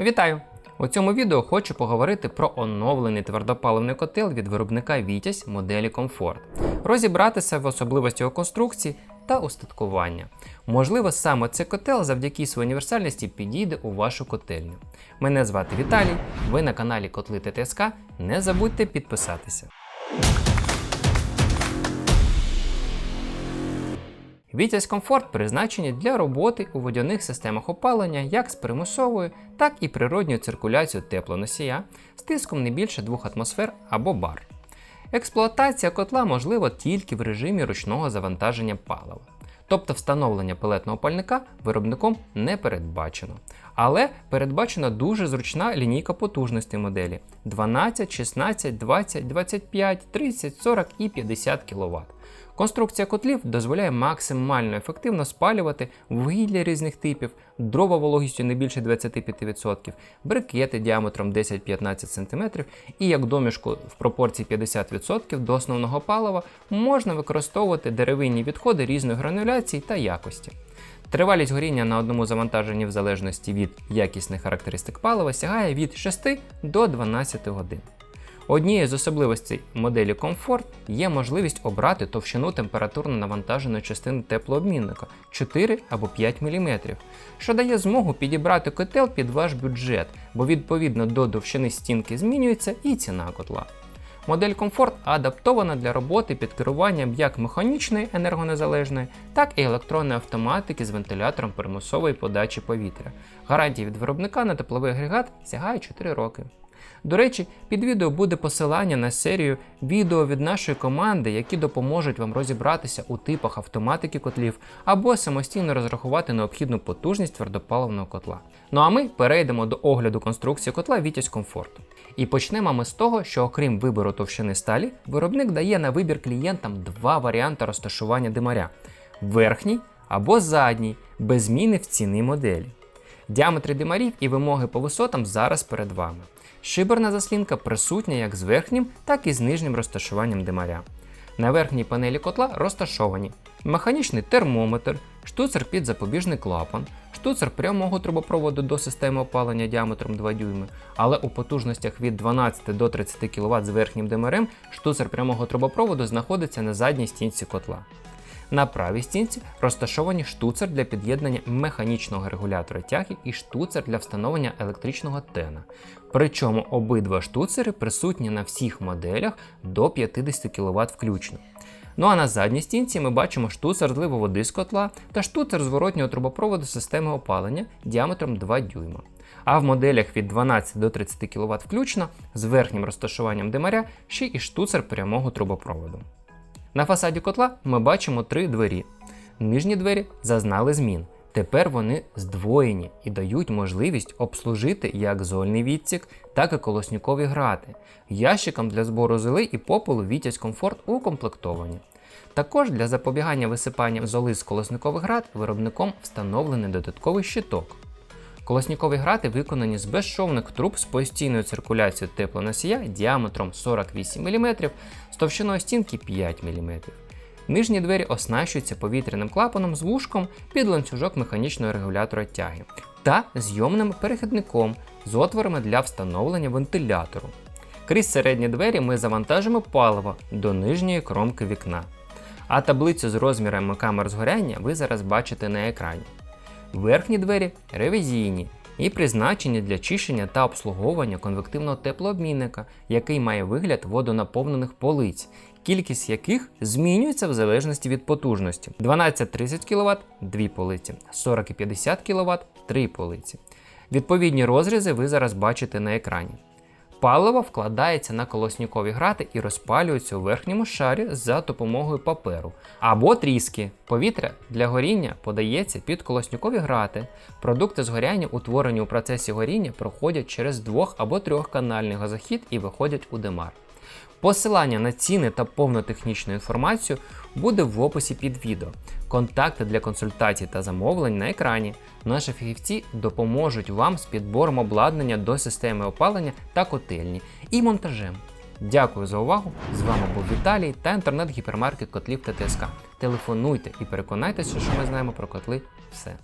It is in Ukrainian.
Вітаю! У цьому відео хочу поговорити про оновлений твердопаливний котел від виробника Вітязь моделі Комфорт, розібратися в особливості його конструкції та устаткування. Можливо, саме цей котел завдяки своїй універсальності підійде у вашу котельню. Мене звати Віталій, ви на каналі Котли ТТСК. Не забудьте підписатися. Вітязь комфорт призначені для роботи у водяних системах опалення як з примусовою, так і природньою циркуляцією теплоносія з тиском не більше 2 атмосфер або бар. Експлуатація котла можлива тільки в режимі ручного завантаження палива. Тобто встановлення пелетного пальника виробником не передбачено. Але передбачена дуже зручна лінійка потужностей моделі 12, 16, 20, 25, 30, 40 і 50 кВт. Конструкція котлів дозволяє максимально ефективно спалювати вугілля різних типів, дрова вологістю не більше 25%, брикети діаметром 10-15 см і як домішку в пропорції 50% до основного палива можна використовувати деревинні відходи різної грануляції та якості. Тривалість горіння на одному завантаженні в залежності від якісних характеристик палива сягає від 6 до 12 годин. Однією з особливостей моделі Comfort є можливість обрати товщину температурно навантаженої частини теплообмінника 4 або 5 мм, що дає змогу підібрати котел під ваш бюджет, бо відповідно до довщини стінки змінюється і ціна котла. Модель Comfort адаптована для роботи під керуванням як механічної енергонезалежної, так і електронної автоматики з вентилятором примусової подачі повітря. Гарантія від виробника на тепловий агрегат сягає 4 роки. До речі, під відео буде посилання на серію відео від нашої команди, які допоможуть вам розібратися у типах автоматики котлів або самостійно розрахувати необхідну потужність твердопаливного котла. Ну а ми перейдемо до огляду конструкції котла Вітязь комфорту. І почнемо ми з того, що окрім вибору товщини сталі, виробник дає на вибір клієнтам два варіанти розташування димаря: верхній або задній, без зміни в ціни моделі. Діаметри димарів і вимоги по висотам зараз перед вами. Шиберна заслінка присутня як з верхнім, так і з нижнім розташуванням димаря. На верхній панелі котла розташовані механічний термометр, штуцер під запобіжний клапан, штуцер прямого трубопроводу до системи опалення діаметром 2 дюйми, але у потужностях від 12 до 30 кВт з верхнім димарем штуцер прямого трубопроводу знаходиться на задній стінці котла. На правій стінці розташовані штуцер для під'єднання механічного регулятора тяги і штуцер для встановлення електричного тена. Причому обидва штуцери присутні на всіх моделях до 50 кВт включно. Ну а на задній стінці ми бачимо штуцер зливу води з котла та штуцер зворотнього трубопроводу системи опалення діаметром 2 дюйма. А в моделях від 12 до 30 кВт включно з верхнім розташуванням димаря ще і штуцер прямого трубопроводу. На фасаді котла ми бачимо три двері. Нижні двері зазнали змін. Тепер вони здвоєні і дають можливість обслужити як зольний відсік, так і колоснікові грати. Ящиком для збору золи і попелу Вітязь комфорт укомплектовані. Також для запобігання висипання золи з колосникових град виробником встановлений додатковий щиток. Колоснікові грати виконані з безшовних труб з постійною циркуляцією теплоносія діаметром 48 мм з товщиною стінки 5 мм. Нижні двері оснащуються повітряним клапаном з вушком під ланцюжок механічного регулятора тяги та зйомним перехідником з отворами для встановлення вентилятору. Крізь середні двері ми завантажимо паливо до нижньої кромки вікна. А таблицю з розмірами камер згоряння ви зараз бачите на екрані. Верхні двері ревізійні і призначені для чищення та обслуговування конвективного теплообмінника, який має вигляд водонаповнених полиць, кількість яких змінюється в залежності від потужності: 12-30 кВт 2 полиці, 40 і 50 кВт 3 полиці. Відповідні розрізи ви зараз бачите на екрані. Паливо вкладається на колоснікові грати і розпалюється у верхньому шарі за допомогою паперу або тріски. Повітря для горіння подається під колоснікові грати. Продукти згоряння, утворені у процесі горіння, проходять через двох або трьохканальний газохід і виходять у димар. Посилання на ціни та повну технічну інформацію буде в описі під відео. Контакти для консультацій та замовлень на екрані. Наші фахівці допоможуть вам з підбором обладнання до системи опалення та котельні і монтажем. Дякую за увагу! З вами був Віталій та інтернет-гіпермаркет котлів ТТСК. Телефонуйте і переконайтеся, що ми знаємо про котли все.